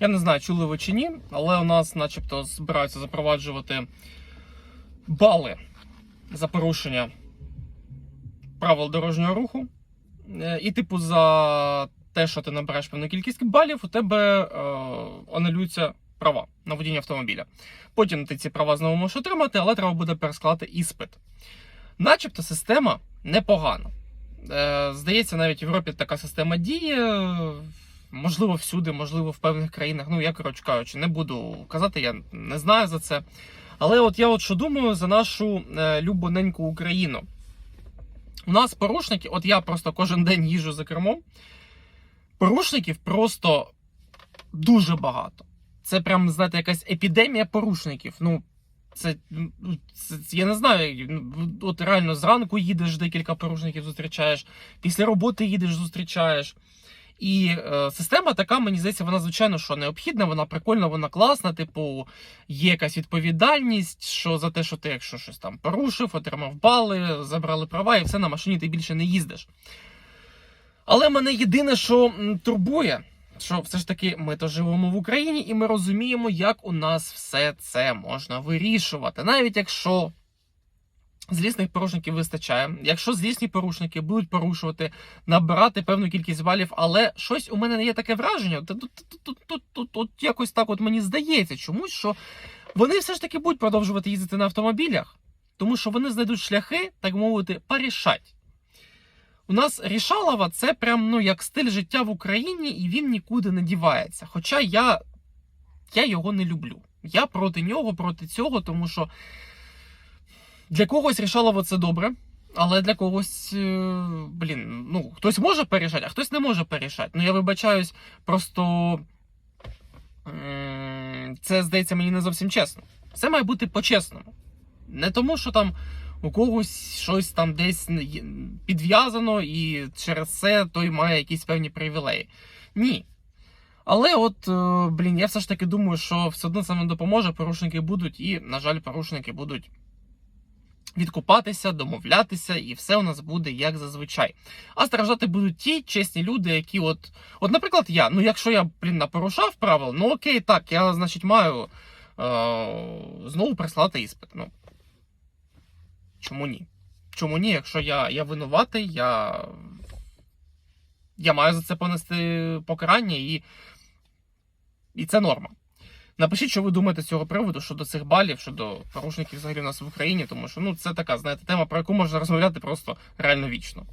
Я не знаю, чули ви чи ні, але у нас, начебто, збираються запроваджувати бали за порушення правил дорожнього руху. Е, І, типу, за те, що ти набереш певну кількість балів, у тебе е, анулюються права на водіння автомобіля. Потім ти ці права знову можеш отримати, але треба буде перескладати іспит. Начебто система непогана. Е, здається, навіть в Європі така система діє. Можливо, всюди, можливо, в певних країнах. Ну, я коротше кажучи, не буду казати, я не знаю за це. Але от я от що думаю за нашу е, любоненьку Україну. У нас порушники, от я просто кожен день їжджу за кермом. Порушників просто дуже багато. Це прям, знаєте, якась епідемія порушників. Ну, це, ну, це, я не знаю. От реально зранку їдеш, декілька порушників зустрічаєш, після роботи їдеш, зустрічаєш. І е, система така, мені здається, вона звичайно що необхідна, вона прикольна, вона класна. Типу, є якась відповідальність, що за те, що ти, якщо щось там порушив, отримав бали, забрали права, і все на машині ти більше не їздиш. Але мене єдине, що турбує, що все ж таки ми то живемо в Україні, і ми розуміємо, як у нас все це можна вирішувати. Навіть якщо злісних порушників вистачає, якщо злісні порушники будуть порушувати, набирати певну кількість балів, але щось у мене не є таке враження, тут, тут, тут, тут, тут, якось так от мені здається чомусь, що вони все ж таки будуть продовжувати їздити на автомобілях, тому що вони знайдуть шляхи, так мовити, порішать. У нас рішалова це прям ну як стиль життя в Україні, і він нікуди не дівається. Хоча я, я його не люблю. Я проти нього, проти цього, тому що для когось рішалово це добре, але для когось, е, блін, ну хтось може порішати, а хтось не може порішати. Ну я вибачаюсь, просто це здається мені не зовсім чесно. Все має бути по-чесному. Не тому, що там у когось щось там десь підв'язано, і через це той має якісь певні привілеї. Ні. Але от, е, блін, я все ж таки думаю, що все одно це не допоможе, порушники будуть, і, на жаль, порушники будуть відкупатися, домовлятися, і все у нас буде як зазвичай. А страждати будуть ті чесні люди, які, от, от, наприклад, я. Ну, якщо я, блін, напорушав правил, ну окей, так, я, значить, маю е, знову прислати іспит. Ну, чому ні? Чому ні? Якщо я, я винуватий, я, я маю за це понести покарання, і, і це норма. Напишіть, що ви думаєте з цього приводу щодо цих балів, щодо порушників взагалі у нас в Україні, тому що ну це така, знаєте, тема, про яку можна розмовляти просто реально вічно.